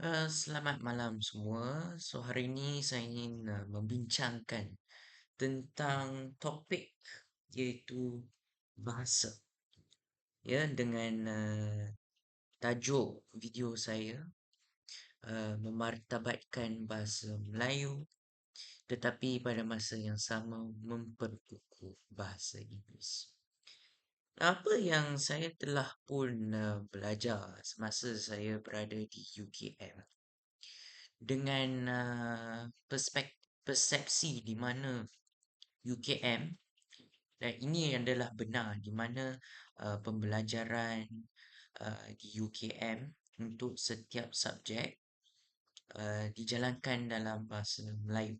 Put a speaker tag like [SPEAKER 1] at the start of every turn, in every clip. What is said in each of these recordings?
[SPEAKER 1] Uh, selamat malam semua. So hari ini saya ingin uh, membincangkan tentang topik iaitu bahasa. Ya, dengan uh, tajuk video saya uh, memartabatkan bahasa Melayu tetapi pada masa yang sama memperkukuh bahasa Inggeris. Apa yang saya telah pun uh, belajar semasa saya berada di UKM dengan uh, perspek- persepsi di mana UKM dan ini adalah benar di mana uh, pembelajaran uh, di UKM untuk setiap subjek uh, dijalankan dalam bahasa Melayu.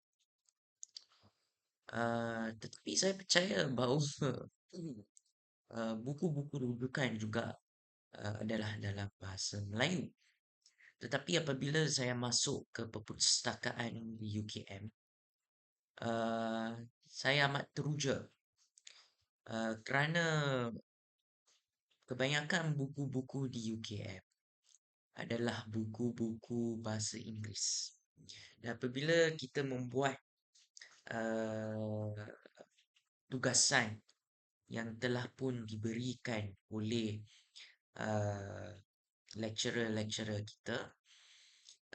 [SPEAKER 1] Uh, tetapi saya percaya bahawa uh, buku-buku rujukan juga uh, adalah dalam bahasa Melayu. Tetapi apabila saya masuk ke perpustakaan di UKM, uh, saya amat teruja uh, kerana kebanyakan buku-buku di UKM adalah buku-buku bahasa Inggeris. Dan apabila kita membuat uh, tugasan yang telah pun diberikan oleh uh, lecturer-lecturer kita,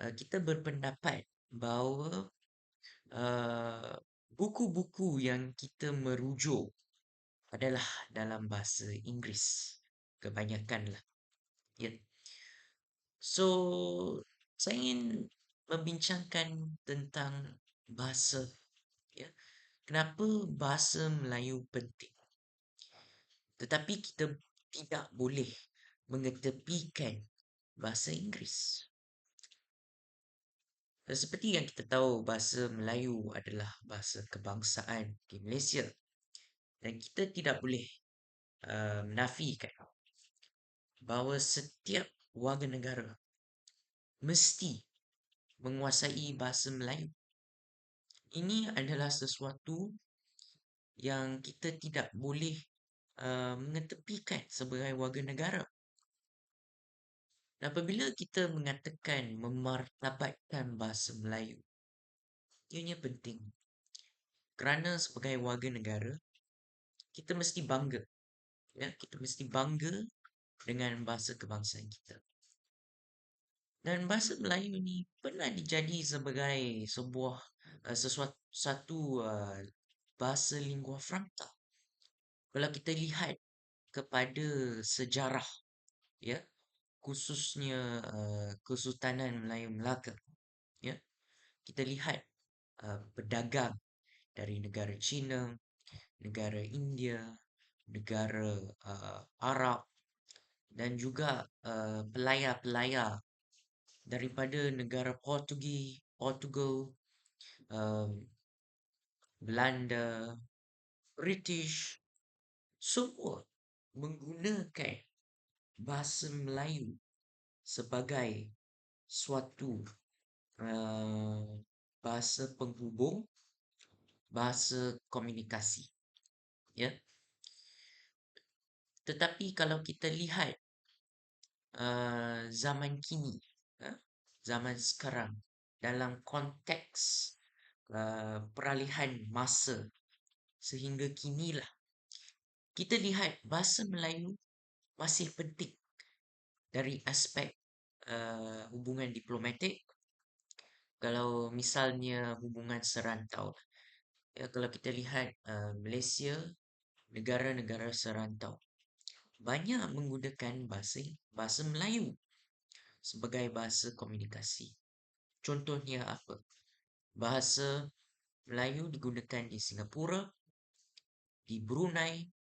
[SPEAKER 1] uh, kita berpendapat bahawa uh, buku-buku yang kita merujuk adalah dalam bahasa Inggeris. Kebanyakanlah. Ya. So, saya ingin membincangkan tentang bahasa. Ya. Kenapa bahasa Melayu penting? Tetapi kita tidak boleh mengetepikan bahasa Inggeris. Dan seperti yang kita tahu, bahasa Melayu adalah bahasa kebangsaan di Malaysia. Dan kita tidak boleh uh, menafikan bahawa setiap warga negara mesti menguasai bahasa Melayu. Ini adalah sesuatu yang kita tidak boleh uh, mengetepikan sebagai warga negara. Dan apabila kita mengatakan memartabatkan bahasa Melayu, ianya penting. Kerana sebagai warga negara, kita mesti bangga. Ya, kita mesti bangga dengan bahasa kebangsaan kita. Dan bahasa Melayu ni pernah dijadi sebagai sebuah uh, sesuatu satu uh, bahasa lingua franca. Kalau kita lihat kepada sejarah ya khususnya uh, Kesultanan Melayu Melaka ya kita lihat uh, pedagang dari negara China negara India negara uh, Arab dan juga uh, pelayar-pelayar daripada negara Portugi Portugal um, Belanda British semua menggunakan bahasa Melayu sebagai suatu uh, bahasa penghubung, bahasa komunikasi. Ya. Tetapi kalau kita lihat uh, zaman kini, uh, zaman sekarang dalam konteks uh, peralihan masa sehingga kinilah kita lihat bahasa Melayu masih penting dari aspek uh, hubungan diplomatik. Kalau misalnya hubungan serantau ya kalau kita lihat uh, Malaysia negara-negara serantau banyak menggunakan bahasa bahasa Melayu sebagai bahasa komunikasi. Contohnya apa? Bahasa Melayu digunakan di Singapura di Brunei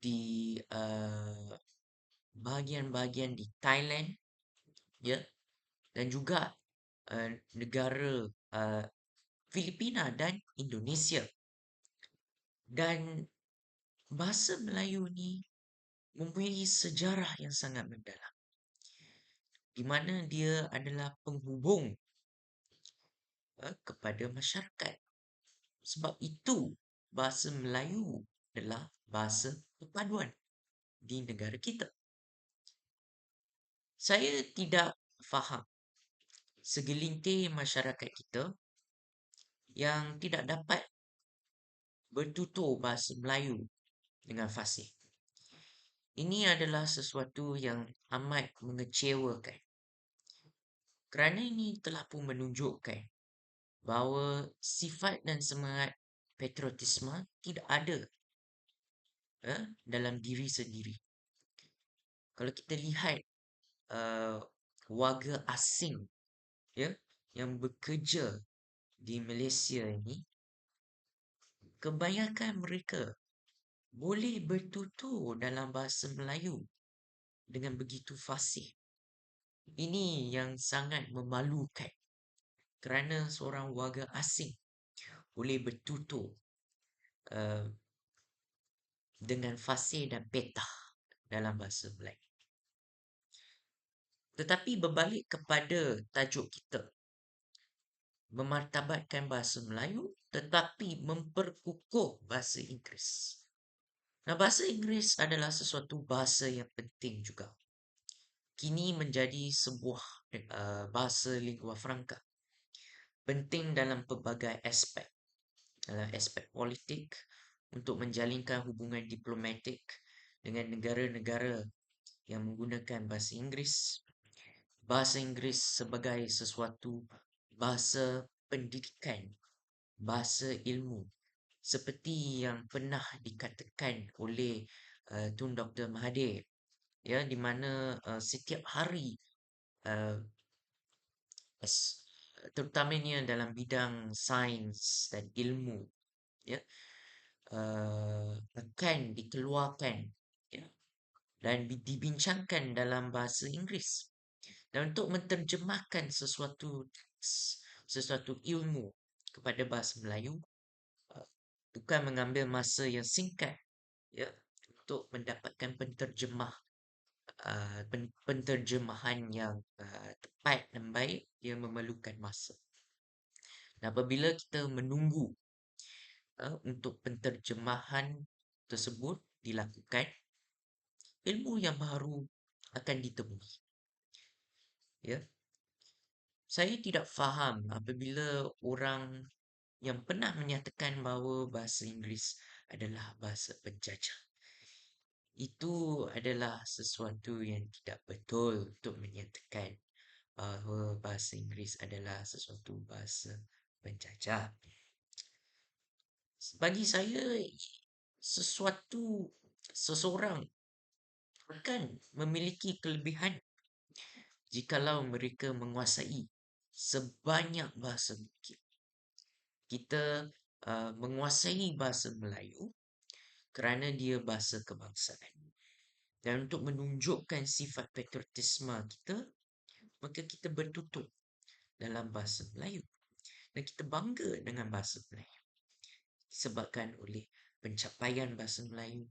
[SPEAKER 1] di uh, bahagian-bahagian di Thailand ya. Dan juga uh, negara uh, Filipina dan Indonesia. Dan bahasa Melayu ni mempunyai sejarah yang sangat mendalam di mana dia adalah penghubung uh, kepada masyarakat. Sebab itu bahasa Melayu adalah bahasa perpaduan di negara kita. Saya tidak faham segelintir masyarakat kita yang tidak dapat bertutur bahasa Melayu dengan fasih. Ini adalah sesuatu yang amat mengecewakan. Kerana ini telah pun menunjukkan bahawa sifat dan semangat patriotisme tidak ada eh, dalam diri sendiri. Kalau kita lihat uh, warga asing ya yang bekerja di Malaysia ini kebanyakan mereka boleh bertutur dalam bahasa Melayu dengan begitu fasih. Ini yang sangat memalukan kerana seorang warga asing boleh bertutur uh, dengan fasih dan petah dalam bahasa Melayu. Tetapi berbalik kepada tajuk kita. Memartabatkan bahasa Melayu tetapi memperkukuh bahasa Inggeris. Nah, bahasa Inggeris adalah sesuatu bahasa yang penting juga. Kini menjadi sebuah uh, bahasa lingua franca. Penting dalam pelbagai aspek. Dalam aspek politik, untuk menjalinkan hubungan diplomatik dengan negara-negara yang menggunakan bahasa Inggeris. Bahasa Inggeris sebagai sesuatu bahasa pendidikan, bahasa ilmu. Seperti yang pernah dikatakan oleh uh, Tun Dr. Mahathir. Ya, di mana uh, setiap hari uh, terutamanya dalam bidang sains dan ilmu ya akan dikeluarkan ya dan dibincangkan dalam bahasa Inggeris dan untuk menterjemahkan sesuatu sesuatu ilmu kepada bahasa Melayu uh, bukan mengambil masa yang singkat ya untuk mendapatkan penterjemah uh, penterjemahan yang uh, tepat dan baik dia memerlukan masa. Dan apabila kita menunggu uh, untuk penterjemahan tersebut dilakukan, ilmu yang baru akan ditemui. Ya. Saya tidak faham apabila orang yang pernah menyatakan bahawa bahasa Inggeris adalah bahasa penjajah. Itu adalah sesuatu yang tidak betul untuk menyatakan bahawa bahasa Inggeris adalah sesuatu bahasa penjajah. Bagi saya, sesuatu seseorang akan memiliki kelebihan jikalau mereka menguasai sebanyak bahasa mungkin. Kita uh, menguasai bahasa Melayu kerana dia bahasa kebangsaan. Dan untuk menunjukkan sifat patriotisme kita, maka kita bertutur dalam bahasa Melayu. Dan kita bangga dengan bahasa Melayu. Disebabkan oleh pencapaian bahasa Melayu,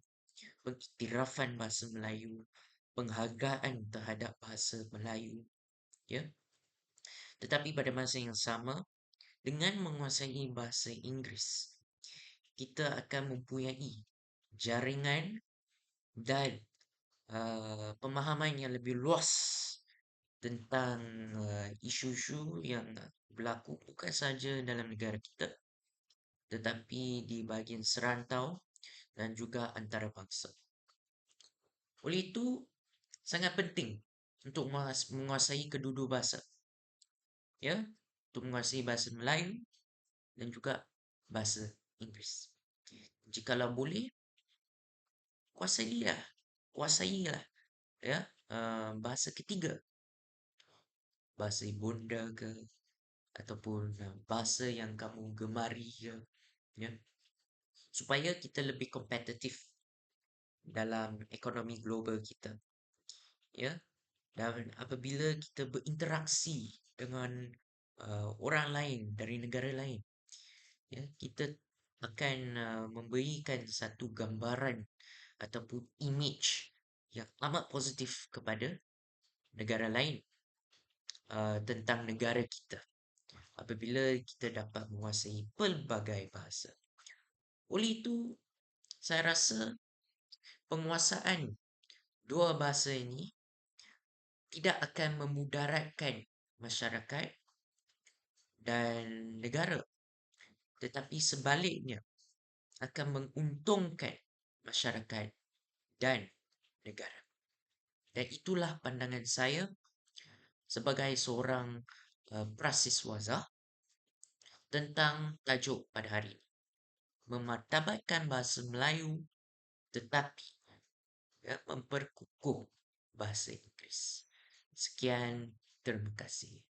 [SPEAKER 1] pengiktirafan bahasa Melayu, penghargaan terhadap bahasa Melayu. Ya. Tetapi pada masa yang sama, dengan menguasai bahasa Inggeris, kita akan mempunyai jaringan dan uh, pemahaman yang lebih luas tentang uh, isu-isu yang berlaku bukan saja dalam negara kita tetapi di bahagian serantau dan juga antarabangsa. Oleh itu, sangat penting untuk menguasai kedua-dua bahasa. Ya, untuk menguasai bahasa Melayu dan juga bahasa Inggeris. Jikalau boleh, kuasailah, kuasailah ya uh, bahasa ketiga. Bahasa ibunda ke ataupun uh, bahasa yang kamu gemari ke, ya. Supaya kita lebih kompetitif dalam ekonomi global kita. Ya. Dan apabila kita berinteraksi dengan uh, orang lain dari negara lain, ya, kita akan uh, memberikan satu gambaran ataupun image yang amat positif kepada negara lain uh, tentang negara kita apabila kita dapat menguasai pelbagai bahasa. Oleh itu, saya rasa penguasaan dua bahasa ini tidak akan memudaratkan masyarakat dan negara, tetapi sebaliknya akan menguntungkan masyarakat dan negara. Dan itulah pandangan saya sebagai seorang uh, prasiswaza tentang tajuk pada hari ini. Memartabatkan bahasa Melayu tetapi ya, memperkukuh bahasa Inggeris. Sekian, terima kasih.